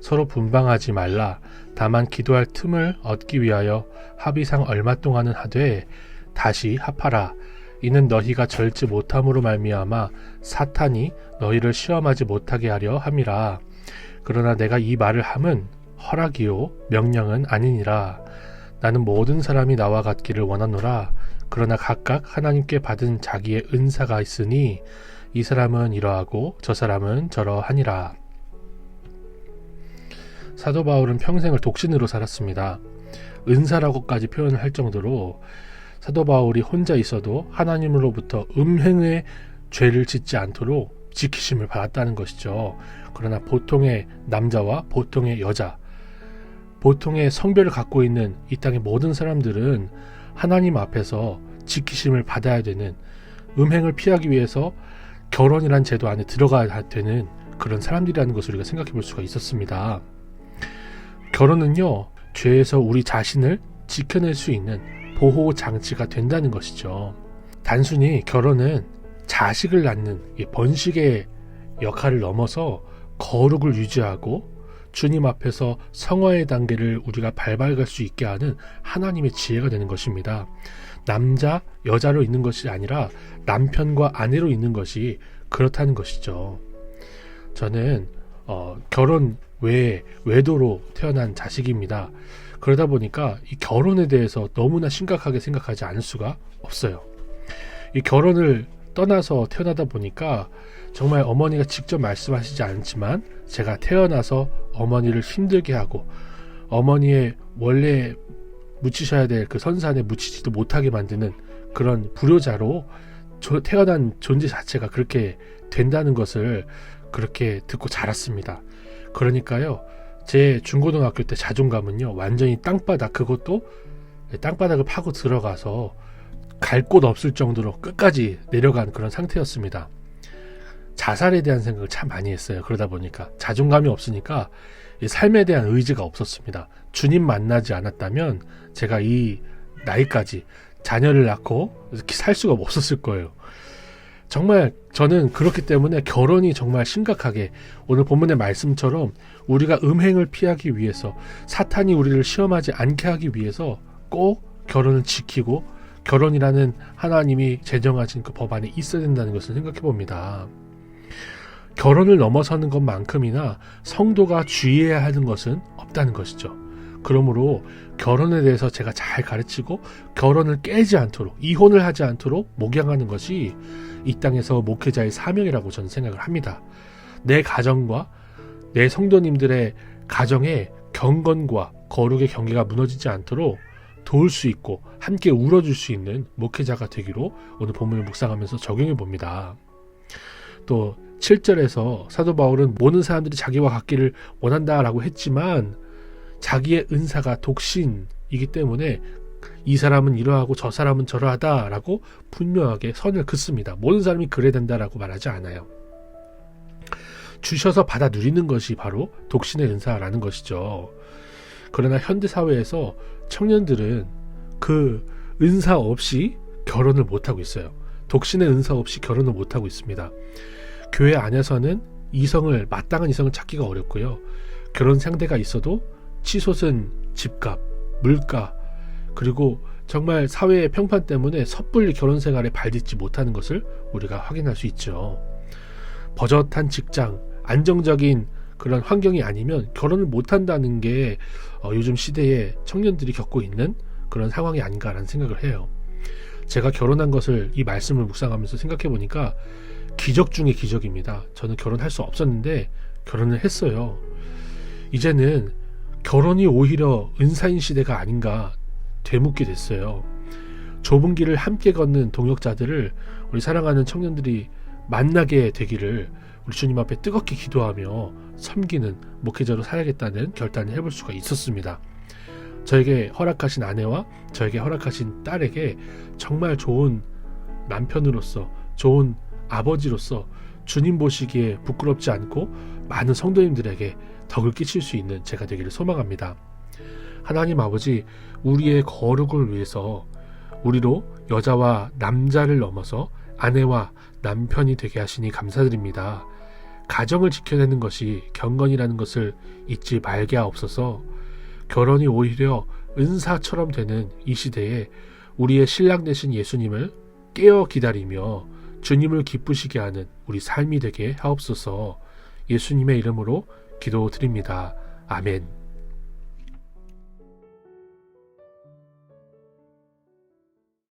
서로 분방하지 말라. 다만 기도할 틈을 얻기 위하여 합의상 얼마 동안은 하되 다시 합하라. 이는 너희가 절지 못함으로 말미암아 사탄이 너희를 시험하지 못하게 하려 함이라. 그러나 내가 이 말을 함은 허락이요 명령은 아니니라. 나는 모든 사람이 나와 같기를 원하노라. 그러나 각각 하나님께 받은 자기의 은사가 있으니 이 사람은 이러하고 저 사람은 저러하니라 사도 바울은 평생을 독신으로 살았습니다. 은사라고까지 표현을 할 정도로 사도 바울이 혼자 있어도 하나님으로부터 음행의 죄를 짓지 않도록 지키심을 받았다는 것이죠. 그러나 보통의 남자와 보통의 여자, 보통의 성별을 갖고 있는 이 땅의 모든 사람들은 하나님 앞에서 지키심을 받아야 되는 음행을 피하기 위해서 결혼이란 제도 안에 들어가야 되는 그런 사람들이라는 것을 우리가 생각해 볼 수가 있었습니다. 결혼은요, 죄에서 우리 자신을 지켜낼 수 있는 보호 장치가 된다는 것이죠. 단순히 결혼은 자식을 낳는 이 번식의 역할을 넘어서 거룩을 유지하고 주님 앞에서 성화의 단계를 우리가 밟아갈 수 있게 하는 하나님의 지혜가 되는 것입니다. 남자, 여자로 있는 것이 아니라 남편과 아내로 있는 것이 그렇다는 것이죠. 저는 어, 결혼 외에 외도로 태어난 자식입니다. 그러다 보니까 이 결혼에 대해서 너무나 심각하게 생각하지 않을 수가 없어요. 이 결혼을 떠나서 태어나다 보니까 정말 어머니가 직접 말씀하시지 않지만 제가 태어나서 어머니를 힘들게 하고 어머니의 원래 묻히셔야 될 그 선산에 묻히지도 못하게 만드는 그런 불효자로 조- 태어난 존재 자체가 그렇게 된다는 것을 그렇게 듣고 자랐습니다. 그러니까요, 제 중고등학교 때 자존감은요, 완전히 땅바닥, 그것도 땅바닥을 파고 들어가서 갈 곳 없을 정도로 끝까지 내려간 그런 상태였습니다. 자살에 대한 생각을 참 많이 했어요. 그러다 보니까 자존감이 없으니까 이 삶에 대한 의지가 없었습니다. 주님 만나지 않았다면 제가 이 나이까지 자녀를 낳고 살 수가 없었을 거예요. 정말 저는 그렇기 때문에 결혼이 정말 심각하게 오늘 본문의 말씀처럼 우리가 음행을 피하기 위해서 사탄이 우리를 시험하지 않게 하기 위해서 꼭 결혼을 지키고 결혼이라는 하나님이 제정하신 그 법안이 있어야 된다는 것을 생각해 봅니다. 결혼을 넘어서는 것만큼이나 성도가 주의해야 하는 것은 없다는 것이죠. 그러므로 결혼에 대해서 제가 잘 가르치고 결혼을 깨지 않도록 이혼을 하지 않도록 목양하는 것이 이 땅에서 목회자의 사명이라고 저는 생각을 합니다. 내 가정과 내 성도님들의 가정의 경건과 거룩의 경계가 무너지지 않도록 도울 수 있고 함께 울어줄 수 있는 목회자가 되기로 오늘 본문을 묵상하면서 적용해 봅니다. 또 7절에서 사도 바울은 모든 사람들이 자기와 같기를 원한다라고 했지만 자기의 은사가 독신이기 때문에 이 사람은 이러하고 저 사람은 저러하다라고 분명하게 선을 긋습니다. 모든 사람이 그래야 된다라고 말하지 않아요. 주셔서 받아 누리는 것이 바로 독신의 은사라는 것이죠. 그러나 현대 사회에서 청년들은 그 은사 없이 결혼을 못 하고 있어요. 독신의 은사 없이 결혼을 못 하고 있습니다. 교회 안에서는 이성을 마땅한 이성을 찾기가 어렵고요. 결혼 상대가 있어도 치솟은 집값, 물가, 그리고 정말 사회의 평판 때문에 섣불리 결혼 생활에 발딛지 못하는 것을 우리가 확인할 수 있죠. 버젓한 직장, 안정적인 그런 환경이 아니면 결혼을 못한다는 게 어, 요즘 시대에 청년들이 겪고 있는 그런 상황이 아닌가라는 생각을 해요. 제가 결혼한 것을 이 말씀을 묵상하면서 생각해 보니까 기적 중의 기적입니다. 저는 결혼할 수 없었는데 결혼을 했어요. 이제는 결혼이 오히려 은사인 시대가 아닌가 되묻게 됐어요. 좁은 길을 함께 걷는 동역자들을 우리 사랑하는 청년들이 만나게 되기를 우리 주님 앞에 뜨겁게 기도하며 섬기는 목회자로 살아야겠다는 결단을 해볼 수가 있었습니다. 저에게 허락하신 아내와 저에게 허락하신 딸에게 정말 좋은 남편으로서 좋은 아버지로서 주님 보시기에 부끄럽지 않고 많은 성도님들에게 덕을 끼칠 수 있는 제가 되기를 소망합니다. 하나님 아버지, 우리의 거룩을 위해서 우리로 여자와 남자를 넘어서 아내와 남편이 되게 하시니 감사드립니다. 가정을 지켜내는 것이 경건이라는 것을 잊지 말게 하옵소서. 결혼이 오히려 은사처럼 되는 이 시대에 우리의 신랑 되신 예수님을 깨어 기다리며 주님을 기쁘시게 하는 우리 삶이 되게 하옵소서. 예수님의 이름으로 기도드립니다. 아멘.